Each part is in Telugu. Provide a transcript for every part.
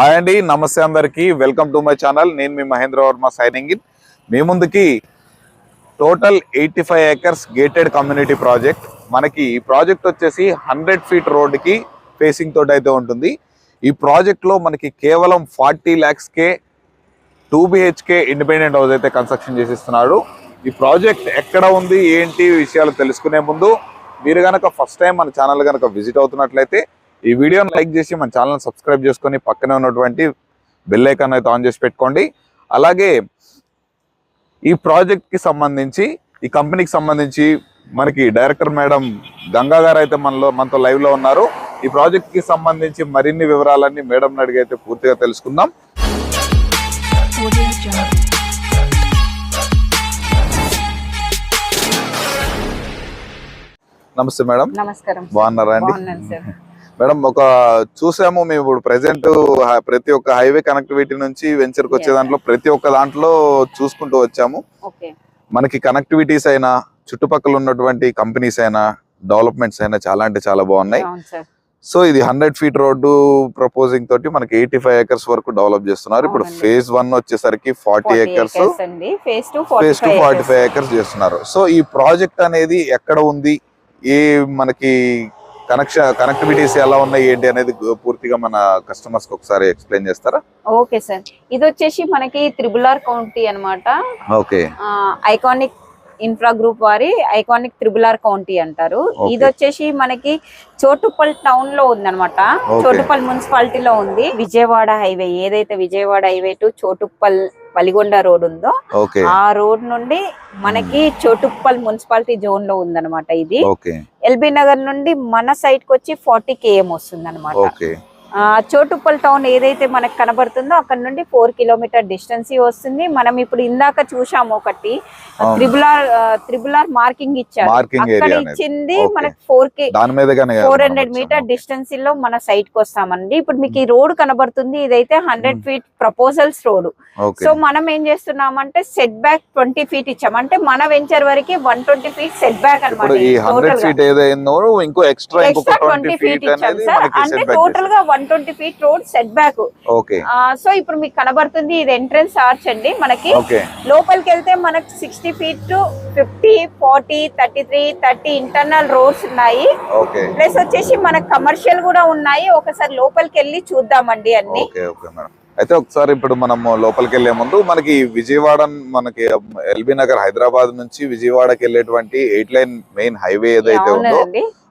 హాయ్ అండి నమస్తే అందరికి. వెల్కమ్ టు మై ఛానల్ నేను మీ మహేంద్ర వర్మ సైనింగ్ ఇన్ మీ ముందుకి total eighty five acres gated community project మనకి ఈ ప్రాజెక్ట్ వచ్చేసి హండ్రెడ్ ఫీట్ రోడ్కి ఫేసింగ్ తోటి అయితే ఉంటుంది. ఈ ప్రాజెక్ట్లో మనకి కేవలం ఫార్టీ ల్యాక్స్కే టూ బిహెచ్కే ఇండిపెండెంట్ హౌస్ అయితే కన్స్ట్రక్షన్ చేసిస్తున్నాడు. ఈ ప్రాజెక్ట్ ఎక్కడ ఉంది ఏంటి విషయాలు తెలుసుకునే ముందు మీరు కనుక ఫస్ట్ టైం మన ఛానల్ కనుక విజిట్ అవుతున్నట్లయితే ఈ వీడియోని లైక్ చేసి మన ఛానల్ సబ్స్క్రైబ్ చేసుకొని పక్కనే ఉన్నటువంటి బెల్ ఐకాన్ అయితే ఆన్ చేసి పెట్టుకోండి. అలాగే ఈ ప్రాజెక్ట్కి సంబంధించి ఈ కంపెనీకి సంబంధించి మనకి డైరెక్టర్ మేడం గంగా గారు అయితే మనలో మనతో లైవ్లో ఉన్నారు. ఈ ప్రాజెక్ట్కి సంబంధించి మరిన్ని వివరాలన్నీ మేడం అడిగి అయితే పూర్తిగా తెలుసుకుందాం. నమస్తే మేడం. నమస్కారం. బాగున్నారా అండి? మేడం ఒక చూసాము మేము ఇప్పుడు ప్రెసెంట్ ప్రతి ఒక్క హైవే కనెక్టివిటీ నుంచి వెంచర్కి వచ్చే దాంట్లో ప్రతి ఒక్క దాంట్లో చూసుకుంటూ వచ్చాము. మనకి కనెక్టివిటీస్ అయినా చుట్టుపక్కల ఉన్నటువంటి కంపెనీస్ అయినా డెవలప్మెంట్స్ అయినా చాలా అంటే చాలా బాగున్నాయి. సో ఇది హండ్రెడ్ ఫీట్ రోడ్డు ప్రపోజింగ్ తోటి మనకి ఎయిటీ ఫైవ్ ఏకర్స్ వరకు డెవలప్ చేస్తున్నారు. ఇప్పుడు. ఫేజ్ వన్ వచ్చేసరికి forty 40 acres phase two forty five acres చేస్తున్నారు. సో ఈ ప్రాజెక్ట్ అనేది ఎక్కడ ఉంది? ఏ మనకి కనెక్షన్ కనెక్టివిటీస్ ఎలా ఉన్నాయి ఏంటి అనేది పూర్తిగా మన కస్టమర్స్కి ఒకసారి ఎక్స్ప్లెయిన్ చేస్తారా? Okay sir. ఇది వచ్చేసి మనకి త్రిబుల్ ఆర్ కౌంటీ అనమాట ఓకే. ఐకానిక్ ఇన్ఫ్రా గ్రూప్ వారి ఐకానిక్ త్రిబుల్ ఆర్ కౌంటీ అంటారు. ఇది వచ్చేసి మనకి చోటుపల్ టౌన్లో ఉందన్నమాట. Okay. చోటుపల్ మున్సిపాలిటీలో ఉంది. విజయవాడ హైవే ఏదైతే Vijayawada highway to Choutuppal Valigonda road ఉందో ఆ రోడ్ నుండి మనకి చోటుప్పల్ మున్సిపాలిటీ జోన్లో ఉందన్నమాట ఇది. ఎల్బీ నగర్ నుండి మన సైడ్కి వచ్చి ఫార్టీ కేఎం వస్తుంది అనమాట చోటుప్పల్ టౌన్ ఏదైతే మనకు కనబడుతుందో అక్కడ నుండి ఫోర్ కిలోమీటర్ డిస్టెన్స్ వస్తుంది. మనం ఇప్పుడు ఇందాక చూసాము ఒకటి. అవును. Triple R triple R marking ఇచ్చారు అక్కడ. ఇచ్చింది. మనకి ఫోర్కి ఫోర్ హండ్రెడ్. మీటర్ డిస్టెన్స్లో మన సైట్కి వస్తామండి. ఇప్పుడు మీకు ఈ రోడ్ కనబడుతుంది. ఇదైతే hundred. Feet proposals road so మనం ఏం చేస్తున్నామంటే సెట్ బ్యాక్ ట్వంటీ ఫీట్ ఇచ్చాం. అంటే మన వెంచర్ వరకు one twenty feet set back ఇంకో ఎక్స్ట్రా ట్వంటీ ఫీట్ ఫీట్ ఇచ్చాం అనేది సార్. అంటే టోటల్గా one twenty feet road set back. Okay. So ఇప్పుడు మీకు కనబడుతుంది ఇది ఎంట్రన్స్ ఆర్చ్ అండి మనకి. లోపలికి వెళ్తే మనకి sixty feet to fifty forty thirty three thirty internal roads ఉన్నాయి. ప్లస్ వచ్చేసి మనకి కమర్షియల్ కూడా ఉన్నాయి. ఒకసారి లోపలికి వెళ్ళి చూద్దామండి అన్ని. అయితే ఒకసారి ఇప్పుడు మనం లోపలికి వెళ్ళే ముందు మనకి విజయవాడ మనకి ఎల్బీ నగర్ హైదరాబాద్ నుంచి విజయవాడకి వెళ్ళేటువంటి ఎయిట్ లైన్ మెయిన్ హైవే ఏదైతే ఉందో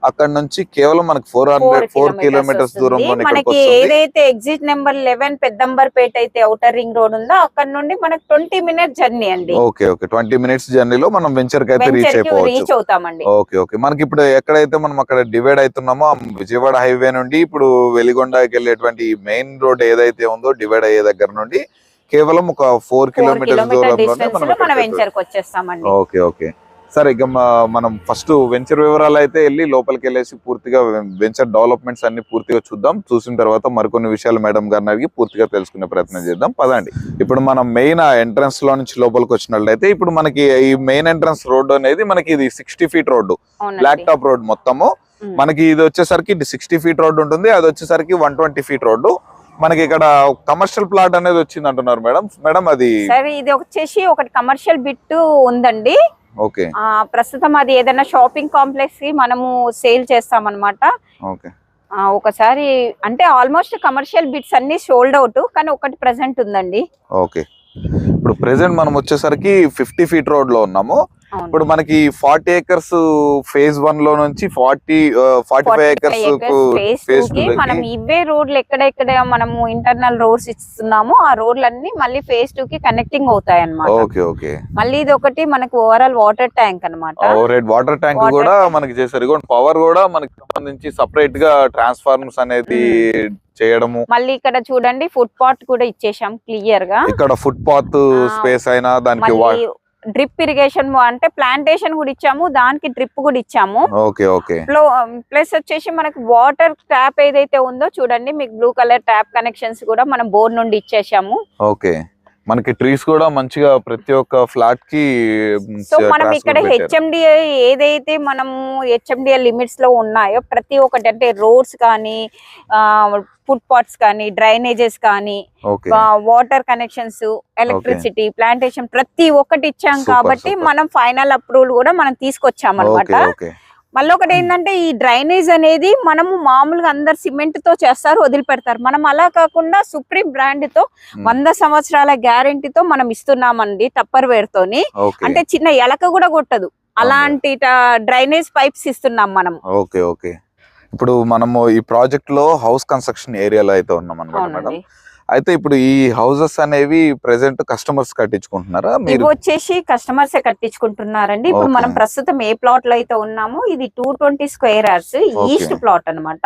అక్కడ నుంచి కేవలం మనకి ఫోర్ హండ్రెడ్ ఫోర్ కిలోమీటర్స్ దూరంలో మనకి ఏదైతే ఎగ్జిట్ నెంబర్ లెవెన్ పెద్దంబర్పేట అయితే అవుటర్ రింగ్ రోడ్ ఉందో అక్కడ నుండి మనకి ట్వంటీ మినిట్ జర్నీ అండి. Okay okay. ట్వంటీ మినిట్స్ జర్నీలో మనం వెంచర్కి అయితే రీచ్ రీచ్ అవుతామండి. Okay okay. మనకి ఇప్పుడు ఎక్కడైతే మనం అక్కడ డివైడ్ అవుతున్నామో విజయవాడ హైవే నుండి ఇప్పుడు వెలిగొండకి వెళ్ళేటువంటి మెయిన్ రోడ్ ఏదైతే ఉందో డివైడ్ అయ్యే దగ్గర నుండి కేవలం ఒక ఫోర్ కిలోమీటర్స్ దూరంలోనే డిస్టెన్స్ మనం లో వెంచర్కి వచ్చేస్తామండి ఓకే ఓకే. సరే ఇక మనం ఫస్ట్ వెంచర్ వివరాలు అయితే వెళ్ళి లోపలికి వెళ్ళేసి పూర్తిగా వెంచర్ డెవలప్మెంట్స్ అన్ని పూర్తిగా చూద్దాం. చూసిన తర్వాత మరికొన్ని విషయాలు మేడం గారిని అడిగి పూర్తిగా తెలుసుకునే ప్రయత్నం చేద్దాం. పదండి. ఇప్పుడు మనం మెయిన్ ఎంట్రన్స్లో నుంచి లోపలికి వచ్చినట్లయితే ఇప్పుడు మనకి ఈ మెయిన్ ఎంట్రన్స్ రోడ్ అనేది మనకి ఇది sixty feet road. Black top road మొత్తము. మనకి ఇది వచ్చేసరికి ఇది సిక్స్టీ ఫీట్ రోడ్ ఉంటుంది. అది వచ్చేసరికి వన్ ట్వంటీ ఫీట్ రోడ్డు. మనకి ఇక్కడ కమర్షియల్ ప్లాట్ అనేది వచ్చింది అంటున్నారు మేడం మేడం అది సరే ఇది వచ్చేసి ఒకటి కమర్షియల్ బిట్ ఉందండి. ప్రస్తుతం అది ఏదైనా షాపింగ్ కాంప్లెక్స్కి మనము సేల్ చేస్తామన్నమాట. ఓకే. ఆ, ఒకసారి అంటే ఆల్మోస్ట్ కమర్షియల్ బిట్స్ అన్ని సోల్డ్ అవుట్ కానీ ఒకటి ప్రెసెంట్ ఉందండి. ఓకే. ఇప్పుడు ప్రెసెంట్ మనం వచ్చేసరికి ఫిఫ్టీ ఫీట్ రోడ్లో ఉన్నాము. ఇప్పుడు మనకి ఫార్టీ ఏకర్స్ ఫేజ్ వన్లో నుంచి forty forty five 45 acres phase మనం ఇవే రోడ్లు ఎక్కడెక్కడ మనము ఇంటర్నల్ రోడ్స్ ఇస్తున్నామో ఆ రోడ్లన్నీ మళ్ళీ ఫేజ్ టూ కి కనెక్టింగ్ అవుతాయి అన్నమాట ఓకే ఓకే. మళ్ళీ ఇది ఒకటి మనకు ఓవరాల్ వాటర్ ట్యాంక్ అన్నమాట. రేట్ వాటర్ ట్యాంక్ కూడా మనకి చేశారు. పవర్ కూడా మనకి సంబంధించి సపరేట్గా ట్రాన్స్ఫార్మర్స్ అనేది చేయడము. మళ్ళీ ఇక్కడ చూడండి ఫుట్ పాత్ కూడా ఇచ్చేసాం క్లియర్గా. ఇక్కడ ఫుట్ పాత్ స్పేస్ అయినా దానికి డ్రిప్ ఇరిగేషన్ అంటే ప్లాంటేషన్ కూడా ఇచ్చాము దానికి డ్రిప్ కూడా ఇచ్చాము. Okay okay. ప్లస్ వచ్చేసి మనకి వాటర్ ట్యాప్ ఏదైతే ఉందో చూడండి మీకు బ్లూ కలర్ ట్యాప్ కనెక్షన్స్ కూడా మనం బోర్ నుండి ఇచ్చేసాము. ఓకే. మనకి ట్రీస్ కూడా మంచిగా ప్రతి ఒక్క ఫ్లాట్కి సో మనం ఇక్కడ హెచ్ఎండిఏ ఏదైతే మనము హెచ్ఎండిఏ లిమిట్స్లో ఉన్నాయో ప్రతి ఒక్కటి అంటే రోడ్స్ కానీ ఫుడ్ పాట్స్ కానీ డ్రైనేజెస్ కానీ వాటర్ కనెక్షన్స్ ఎలక్ట్రిసిటీ ప్లాంటేషన్ ప్రతి ఒక్కటి ఇచ్చాం కాబట్టి. మనం ఫైనల్ అప్రూవల్ కూడా మనం తీసుకొచ్చాం అనమాట మళ్ళీ ఒకటి ఏంటంటే ఈ డ్రైనేజ్ అనేది మనము మామూలుగా అందరు సిమెంట్తో చేస్తారు వదిలిపెడతారు. మనం అలా కాకుండా సుప్రీం బ్రాండ్తో. వంద సంవత్సరాల గ్యారంటీతో మనం ఇస్తున్నామండి టప్పర్ వేర్ తోని అంటే చిన్న ఎలక కూడా కొట్టదు. అలాంటి డ్రైనేజ్ పైప్స్ ఇస్తున్నాం మనం. Okay okay. ఇప్పుడు మనము ఈ ప్రాజెక్ట్లో హౌస్ కన్స్ట్రక్షన్ ఏరియాలో అయితే ఉన్నాం అనమాట మేడం. అయితే ఇప్పుడు ఈ హౌసెస్ అనేవి ప్రెసెంట్ కస్టమర్స్ కట్టించుకుంటున్నారా? మీరు వచ్చేసి కస్టమర్స్ కట్టించుకుంటున్నారండి. ఇప్పుడు. మనం ప్రస్తుతం ఏ ప్లాట్లో అయితే ఉన్నామో ఇది two twenty square yards east plot అనమాట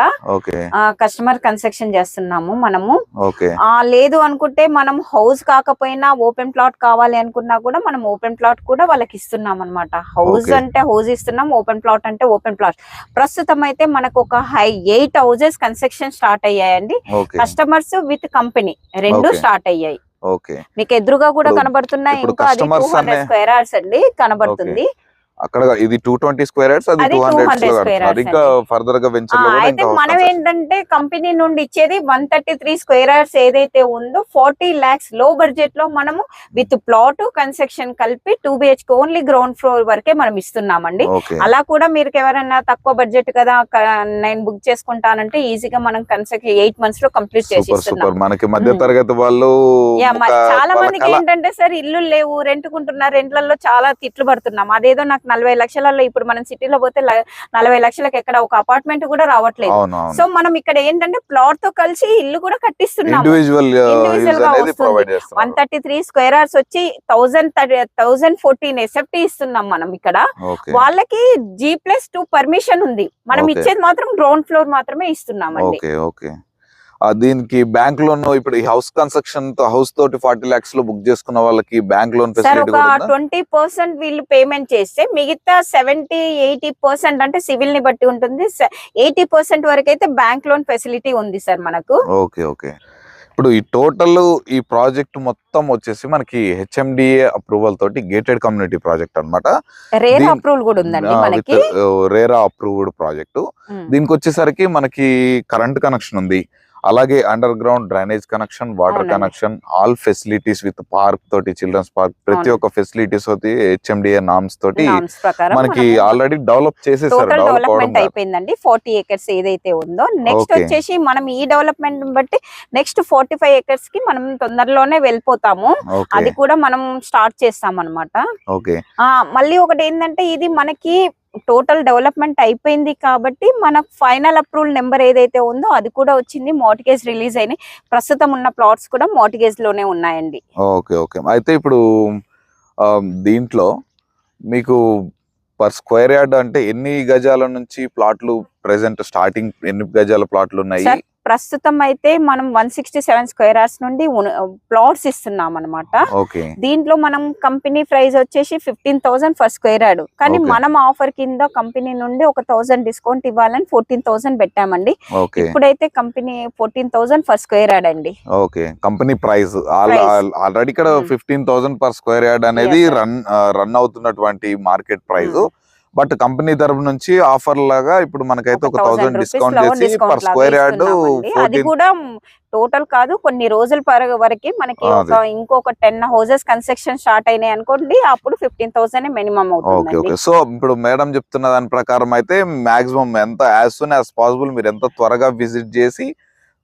కస్టమర్ కన్స్ట్రక్షన్ చేస్తున్నాము మనము. లేదు అనుకుంటే మనం హౌస్ కాకపోయినా ఓపెన్ ప్లాట్ కావాలి అనుకున్నా కూడా మనం ఓపెన్ ప్లాట్ కూడా వాళ్ళకి ఇస్తున్నాం అనమాట హౌస్. అంటే హౌస్ ఇస్తున్నాం ఓపెన్ ప్లాట్ అంటే ఓపెన్ ప్లాట్ ప్రస్తుతం అయితే మనకు ఒక హై ఎయిట్ హౌసెస్ కన్స్ట్రక్షన్ స్టార్ట్ అయ్యాయండి. కస్టమర్స్ విత్ కంపెనీ రెండు Okay. స్టార్ట్ అయ్యాయి. ఓకే. మీకు ఎదురుగా కూడా కనబడుతున్నాయి ఇంకా అది టూ హండ్రెడ్ స్క్వేర్ అవర్స్ అండి కనబడుతుంది. అక్కడ ఇది టూ ట్వంటీ స్క్వేర్ యార్డ్స్ అది టూ 200 హండ్రెడ్ ఇంకా ఫర్దర్గా అయితే మనం ఏంటంటే కంపెనీ నుండి ఇచ్చేది వన్ థర్టీ త్రీ స్క్వేర్ అవర్స్ ఏదైతే ఉందో ఫార్టీ లాక్స్లో బడ్జెట్లో మనము విత్ ప్లాట్ కన్స్ట్రక్షన్ కలిపి two BHK only ground floor వరకే మనం ఇస్తున్నామండి. అలా కూడా మీరు ఎవరైనా తక్కువ బడ్జెట్ కదా నేను బుక్ చేసుకుంటానంటే ఈజీగా మనం కన్స్ట్రక్షన్ ఎయిట్ మంత్స్లో కంప్లీట్ చేసి మనకి మధ్య. తరగతి వాళ్ళు చాలా మందికి. ఏంటంటే సార్ ఇల్లు లేవు రెంట్కుంటున్నారు రెంట్లలో చాలా తిట్లు పడుతున్నాం. అదేదో నాకు నలభై లక్షలలో ఇప్పుడు మనం సిటీలో పోతే నలభై లక్షలకు ఎక్కడ ఒక అపార్ట్మెంట్ కూడా రావట్లేదు. సో మనం ఇక్కడ ఏంటంటే ప్లాట్తో కలిసి ఇల్లు కూడా. Provide one thirty three square hours వచ్చి థౌసండ్ థౌసండ్ ఫోర్టీన్ ఎస్ఎఫ్టీ ఇస్తున్నాం మనం ఇక్కడ. వాళ్ళకి జీ ప్లస్ టూ పర్మిషన్ ఉంది. మనం. ఇచ్చేది మాత్రం గ్రౌండ్ ఫ్లోర్ మాత్రమే ఓకే ఆ, దీనికి బ్యాంక్ లోన్ ఇప్పుడు ఈ హౌస్ కన్స్ట్రక్షన్తో హౌస్ తోటి ఫార్టీ లాక్స్లో బుక్ చేసుకున్న వాళ్ళకి బ్యాంక్ లోన్ ట్వంటీ పర్సెంట్ వీళ్ళు పేమెంట్ చేస్తే మిగతా సెవెంటీ ఎయిటీ పర్సెంట్ అంటే సివిల్ని బట్టి ఉంటుంది. ఎయిటీ పర్సెంట్ వరకు అయితే బ్యాంక్ లోన్ ఫెసిలిటీ ఉంది సార్ మనకు. Okay okay. ఇప్పుడు ఈ టోటల్ ఈ ప్రాజెక్ట్ మొత్తం వచ్చేసి మనకి హెచ్ఎండిఏ అప్రూవల్ తోటి గేటెడ్ కమ్యూనిటీ ప్రాజెక్ట్ అనమాట రేర్ అప్రూవల్ కూడా ఉందండి మనకి. RERA approved project. దీనికి వచ్చేసరికి మనకి కరెంట్ కనెక్షన్ ఉంది. అలాగే under ground drainage connection water. Connection all facilities with park తోటి చిల్డ్రన్స్ పార్క్ ప్రతి. ఒక్క ఫెసిలిటీస్ తోటి హెచ్ఎండిఏ నామ్స్ తోటి మనకి ఆల్రెడీ డెవలప్ చేసేసారు డెవలప్మెంట్. అయిపోయిందండి ఫార్టీ ఏకర్స్ ఏదైతే ఉందో నెక్స్ట్. వచ్చేసి మనం ఈ డెవలప్మెంట్ బట్టి నెక్స్ట్ ఫార్టీ ఫైవ్ ఏకర్స్కి మనం తొందరలోనే వెళ్ళిపోతాము అది కూడా మనం స్టార్ట్ చేస్తాం అనమాట ఓకే మళ్ళీ ఒకటి ఏంటంటే ఇది మనకి టోటల్ డెవలప్మెంట్ అయిపోయింది కాబట్టి మన ఫైనల్ అప్రూవల్ నెంబర్ ఏదైతే ఉందో అది కూడా వచ్చింది. మోటిగేజ్ రిలీజ్ అయినాయి. ప్రస్తుతం ఉన్న ప్లాట్స్ కూడా మోటిగేజ్లోనే ఉన్నాయండి. Okay okay. అయితే ఇప్పుడు దీంట్లో మీకు పర్ స్క్వేర్ యార్డ్ అంటే ఎన్ని గజాల నుంచి ప్లాట్లు ప్రెసెంట్ స్టార్టింగ్ ఎన్ని గజాల ప్లాట్లు ఉన్నాయి? ప్రస్తుతం అయితే మనం one sixty seven square hours నుండి ప్లాట్స్ ఇస్తున్నాం అనమాట దీంట్లో మనం కంపెనీ ప్రైస్ వచ్చేసి fifteen thousand for square yard కానీ. మనం ఆఫర్ కింద కంపెనీ నుండి ఒక థౌసండ్ డిస్కౌంట్ ఇవ్వాలని ఫోర్టీన్ థౌసండ్ పెట్టామండి ఇప్పుడైతే company fourteen thousand for square yard అండి ఓకే కంపెనీ ప్రైస్. ఆల్రెడీ ఇక్కడ Hmm. Fifteen thousand per square yard అనేది. రన్ రన్ అవుతున్నటువంటి market price Hmm. But company తరపు నుంచి ఆఫర్ లాగా ఇప్పుడు మనకైతే ఒక 1000 థౌసండ్ డిస్కౌంట్ చేసి పర్ స్క్వేర్ యార్డ్. అది కూడా టోటల్ కాదు కొన్ని రోజుల వరకు మనకి ఇంకొక టెన్ హౌసెస్ కన్స్ట్రక్షన్ స్టార్ట్ అయినాయి అనుకోండి అప్పుడు fifteen thousand minimum okay okay. So ఇప్పుడు మేడం చెప్తున్న దాని ప్రకారం అయితే మాక్సిమం ఎంత యాజ్ సూన్ యాజ్ పాసిబుల్ మీరు ఎంత త్వరగా విజిట్ చేసి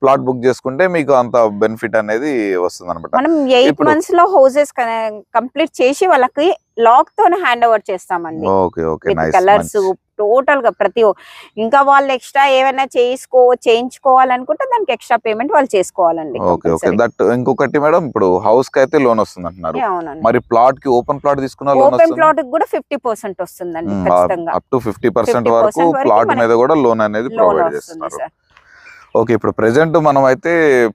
ప్లాట్ బుక్ చేసుకుంటే మీకు అంత బెనిఫిట్ అనేది వస్తుంది అనమాట మనం ఎయిట్ మంత్స్లో హౌసెస్ కంప్లీట్ చేసి వాళ్ళకి లాక్ తోనే హ్యాండ్ ఓవర్ చేస్తామండి. ఓకే ఓకే కలర్స్ టోటల్గా ప్రతి ఇంకా వాళ్ళు ఎక్స్ట్రా ఏమైనా చేసుకో చేయించుకోవాలనుకుంటే దానికి ఎక్స్ట్రా పేమెంట్ వాళ్ళు చేసుకోవాలండి ఓకే ఓకే. దట్ ఇంకొకటి మేడం ఇప్పుడు హౌస్కి అయితే లోన్ వస్తుంది అంటున్నారు మరి ప్లాట్కి ఓపెన్ ప్లాట్ తీసుకున్న లోన్ ఓపెన్ ప్లాట్ కూడా ఫిఫ్టీ పర్సెంట్ వస్తుందండి ఖచ్చితంగా. అప్ టు ఫిఫ్టీ పర్సెంట్ 50% వరకు ప్లాట్ మీద కూడా లోన్ అనేది ప్రొవైడ్ చేస్తున్నారు. సార్. ఓకే ఇప్పుడు ప్రెసెంట్ మనం అయితే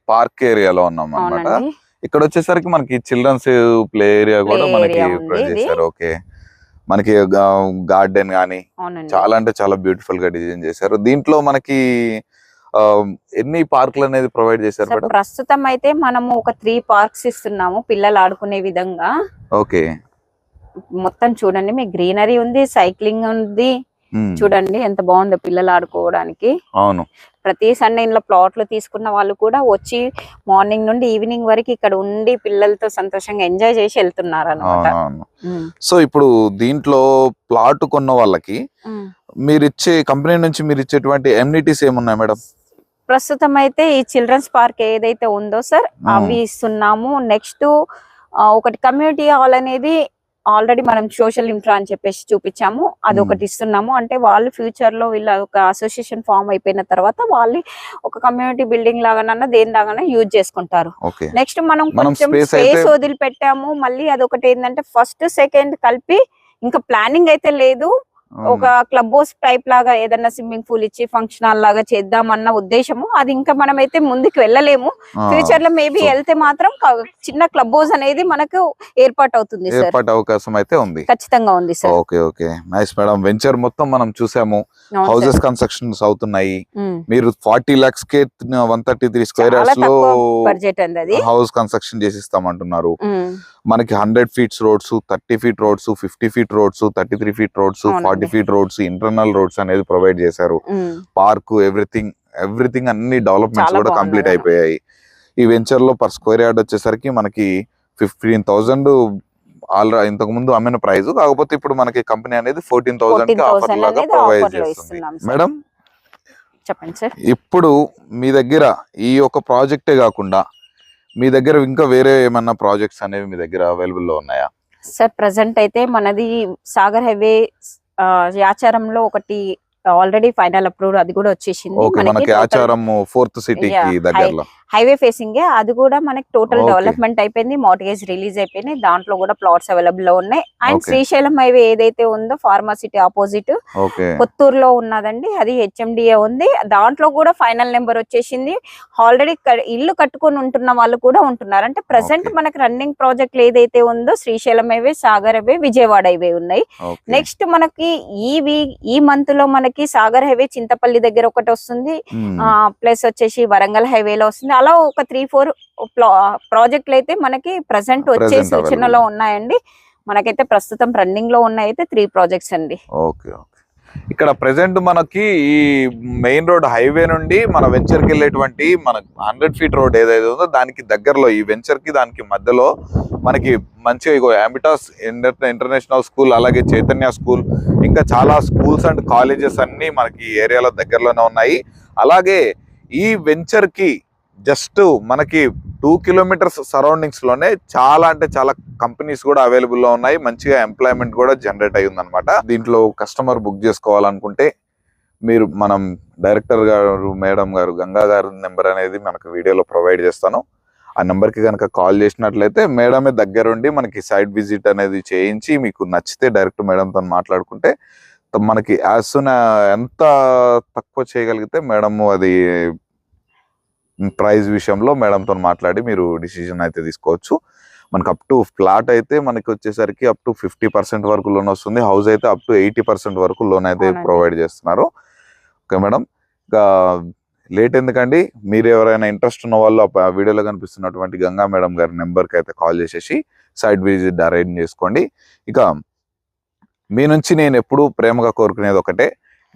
పార్క్ ఏరియాలో ఉన్నాం అవునండి. ఇక్కడ వచ్చేసరికి మనకి చిల్డ్రన్స్ ప్లే ఏరియా కూడా మనకి. చేశారు. ఓకే. మనకి గార్డెన్ గానీ చాలా అంటే చాలా బ్యూటిఫుల్గా డిజైన్ చేశారు. దీంట్లో మనకి ఎన్ని పార్కులు అనేది ప్రొవైడ్ చేశారు ప్రస్తుతం అయితే మనము ఒక త్రీ పార్క్స్ ఇస్తున్నాము పిల్లలు ఆడుకునే విధంగా. ఓకే. మొత్తం చూడండి మీకు గ్రీనరీ ఉంది సైక్లింగ్ ఉంది. చూడండి ఎంత బాగుందో పిల్లలు ఆడుకోవడానికి. అవును. ప్రతి సండే ఇంట్లో ప్లాట్లు తీసుకున్న వాళ్ళు కూడా వచ్చి మార్నింగ్ నుండి ఈవినింగ్ వరకు ఇక్కడ ఉండి పిల్లలతో సంతోషంగా ఎంజాయ్ చేసి వెళ్తున్నారు అనమాట సో ఇప్పుడు దీంట్లో ప్లాట్ కొన్న వాళ్ళకి మీరు ఇచ్చే కంపెనీ నుంచి మీరు ఇచ్చేటువంటి ఎమ్యూనిటీస్ ఏమున్నాయి మేడం? ప్రస్తుతం అయితే ఈ చిల్డ్రన్స్ పార్క్ ఏదైతే ఉందో సార్ అవి ఇస్తున్నాము. నెక్స్ట్ ఒకటి కమ్యూనిటీ హాల్ అనేది ఆల్రెడీ మనం సోషల్ ఇన్ఫ్రా అని చెప్పేసి చూపించాము అది. ఒకటి ఇస్తున్నాము. అంటే వాళ్ళు ఫ్యూచర్లో వీళ్ళ ఒక అసోసియేషన్ ఫామ్ అయిపోయిన తర్వాత వాళ్ళు ఒక కమ్యూనిటీ బిల్డింగ్ లాగానన్నా దేని లాగానే యూజ్ చేసుకుంటారు. నెక్స్ట్ మనం కొంచెం స్పేస్ వదిలిపెట్టాము మళ్ళీ అదొకటి ఏంటంటే ఫస్ట్ సెకండ్ కలిపి ఇంకా ప్లానింగ్ అయితే లేదు. ఒక క్లబ్ హౌస్ టైప్ లాగా ఏదన్నా స్విమ్మింగ్ పూల్ ఇచ్చి ఫంక్షన్ హాల్ లాగా చేద్దామన్న ఉద్దేశము. అది ఇంకా మనం అయితే ముందుకు వెళ్ళలేము. ఫ్యూచర్లో మేబీ వెళ్తే మాత్రం చిన్న క్లబ్ హౌస్ అనేది మనకు ఏర్పాటు అవుతుంది ఏర్పాటు అవకాశం అయితే ఉంది. ఖచ్చితంగా ఉంది sir. Okay okay. Nice madam. Venture మొత్తం మనం చూసాము. హౌసెస్. కన్స్ట్రక్షన్స్ అవుతున్నాయి. మీరు ఫార్టీ లాక్స్ కే వన్ థర్టీ త్రీ స్క్వేర్లో హౌస్ కన్స్ట్రక్షన్ చేసిస్తామంటున్నారు. ఉమ్. మనకి hundred feets roads thirty feet roads fifty feet roads thirty three feet roads అవునండి. Forty feet roads internal roads అనేది ప్రొవైడ్ చేశారు. పార్క్ ఎవ్రీథింగ్ ఎవ్రీథింగ్ అన్ని డెవలప్మెంట్స్ కూడా కంప్లీట్. అయిపోయాయి ఈ వెంచర్లో పర్ స్క్వేర్ యార్డ్ వచ్చేసరికి మనకి ఫిఫ్టీన్ థౌసండ్ ఆల్ ఇంతకు ముందు అమ్మిన ప్రైస్ కాకపోతే ఇప్పుడు మనకి కంపెనీ అనేది ఫోర్టీన్ థౌసండ్కి 14,000 ఆఫర్ లాగా ప్రొవైడ్ చేస్తుంది. మేడం చెప్పండి సార్ ఇప్పుడు మీ దగ్గర ఈ ఒక ప్రాజెక్టే కాకుండా మీ దగ్గర ఇంకా వేరే ఏమన్నా ప్రాజెక్ట్స్ అనేవి మీ దగ్గర అవైలబుల్లో ఉన్నాయా సార్ ప్రజెంట్ అయితే మనది సాగర్ హైవే ఆ, యాచారంలో ఒకటి ఆల్రెడీ ఫైనల్ అప్రూవ్ అది కూడా వచ్చేసింది. మనకి ఆచారం ఫోర్త్ సిటీకి Yeah, దగ్గరలో. హైవే ఫేసింగ్ అది కూడా మనకి టోటల్. డెవలప్మెంట్ అయిపోయింది మార్టిగేజ్ రిలీజ్ అయిపోయింది దాంట్లో కూడా ప్లాట్స్ అవైలబుల్లో ఉన్నాయి. అండ్. శ్రీశైలం హైవే ఏదైతే ఉందో ఫార్మాసిటీ ఆపోజిట్ కొత్తూరులో ఉన్నదండి అది హెచ్ఎండిఏ ఉంది. దాంట్లో కూడా ఫైనల్ నెంబర్ వచ్చేసింది. ఆల్రెడీ ఇల్లు కట్టుకొని ఉంటున్న వాళ్ళు కూడా ఉంటున్నారు. అంటే ప్రెసెంట్ Okay. మనకి రన్నింగ్ ప్రాజెక్ట్ ఏదైతే ఉందో Srisailam highway Sagar highway Vijayawada highway ఉన్నాయి. నెక్స్ట్ మనకి ఈ ఈ మంత్లో మనకి సాగర్ హైవే చింతపల్లి దగ్గర ఒకటి వస్తుంది. ప్లస్ వచ్చేసి వరంగల్ హైవేలో వస్తుంది. అలా ఒక త్రీ ఫోర్ ప్రాజెక్టులు అయితే మనకి ప్రజెంట్ వచ్చే సూచనలో. ఉన్నాయండి. మనకైతే ప్రస్తుతం రన్నింగ్లో ఉన్నాయి అయితే త్రీ ప్రాజెక్ట్స్ అండి. Okay okay. ఇక్కడ ప్రెసెంట్ మనకి ఈ మెయిన్ రోడ్ హైవే నుండి మన వెంచర్కి వెళ్ళేటువంటి మన హండ్రెడ్ ఫీట్ రోడ్ ఏదైతే ఉందో దానికి దగ్గరలో ఈ వెంచర్కి దానికి మధ్యలో మనకి మంచిగా ఇగో అంబిటాస్ ఇంటర్నేషనల్ స్కూల్ అలాగే చైతన్య స్కూల్ ఇంకా చాలా స్కూల్స్ అండ్ కాలేజెస్ అన్ని మనకి ఏరియాలో దగ్గరలోనే ఉన్నాయి. అలాగే ఈ వెంచర్కి జస్ట్ మనకి టూ కిలోమీటర్స్ సరౌండింగ్స్లోనే చాలా అంటే చాలా కంపెనీస్ కూడా అవైలబుల్లో ఉన్నాయి. మంచిగా ఎంప్లాయ్మెంట్ కూడా జనరేట్ అయ్యింది అనమాట దీంట్లో కస్టమర్ బుక్ చేసుకోవాలనుకుంటే మీరు మనం డైరెక్టర్ గారు మేడం గారు గంగా గారు నెంబర్ అనేది మనకు వీడియోలో ప్రొవైడ్ చేస్తాను. ఆ నెంబర్కి కనుక కాల్ చేసినట్లయితే మేడమే దగ్గరుండి మనకి సైట్ విజిట్ అనేది చేయించి మీకు నచ్చితే డైరెక్ట్ మేడంతో మాట్లాడుకుంటే మనకి యాజ్ సూన్ ఎంత తక్కువ చేయగలిగితే మేడము అది ప్రైస్ విషయంలో మేడంతో మాట్లాడి మీరు డిసిజన్ అయితే తీసుకోవచ్చు. మనకి అప్ టు ఫ్లాట్ అయితే మనకి వచ్చేసరికి అప్ టు ఫిఫ్టీ పర్సెంట్ వరకు లోన్ వస్తుంది. హౌస్ అయితే అప్ టు ఎయిటీ పర్సెంట్ వరకు లోన్ అయితే. ప్రొవైడ్ చేస్తున్నారు. Okay madam. ఇంకా లేట్ ఎందుకండి? మీరు ఎవరైనా ఇంట్రెస్ట్ ఉన్న వాళ్ళు ఆ వీడియోలో కనిపిస్తున్నటువంటి గంగా మేడం గారి నెంబర్కి అయితే కాల్ చేసేసి సైట్ విజిట్ అరేంజ్ చేసుకోండి. ఇక మీ నుంచి నేను ఎప్పుడూ ప్రేమగా కోరుకునేది ఒకటే.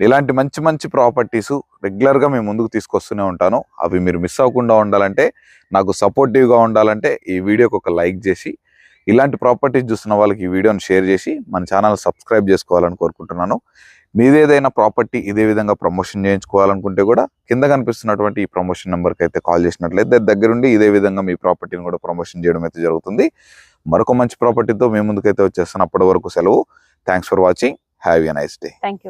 ఇలాంటి మంచి మంచి ప్రాపర్టీస్ రెగ్యులర్గా మేము ముందుకు తీసుకొస్తూనే ఉంటాను. అవి మీరు మిస్ అవ్వకుండా ఉండాలంటే నాకు సపోర్టివ్గా ఉండాలంటే ఈ వీడియోకి ఒక లైక్ చేసి ఇలాంటి ప్రాపర్టీస్ చూస్తున్న వాళ్ళకి ఈ వీడియోని షేర్ చేసి మన ఛానల్ సబ్స్క్రైబ్ చేసుకోవాలని కోరుకుంటున్నాను. మీదేదైనా ప్రాపర్టీ ఇదే విధంగా ప్రమోషన్ చేయించుకోవాలనుకుంటే కూడా కింద కనిపిస్తున్నటువంటి ఈ ప్రమోషన్ నెంబర్కి అయితే కాల్ చేసినట్లయితే దగ్గరుండి ఇదే విధంగా మీ ప్రాపర్టీని కూడా ప్రమోషన్ చేయడం అయితే జరుగుతుంది. మరొక మంచి ప్రాపర్టీతో మేము ముందుకైతే వచ్చేస్తాను. అప్పటి వరకు సెలవు. Thanks for watching. Have a nice day. Thank you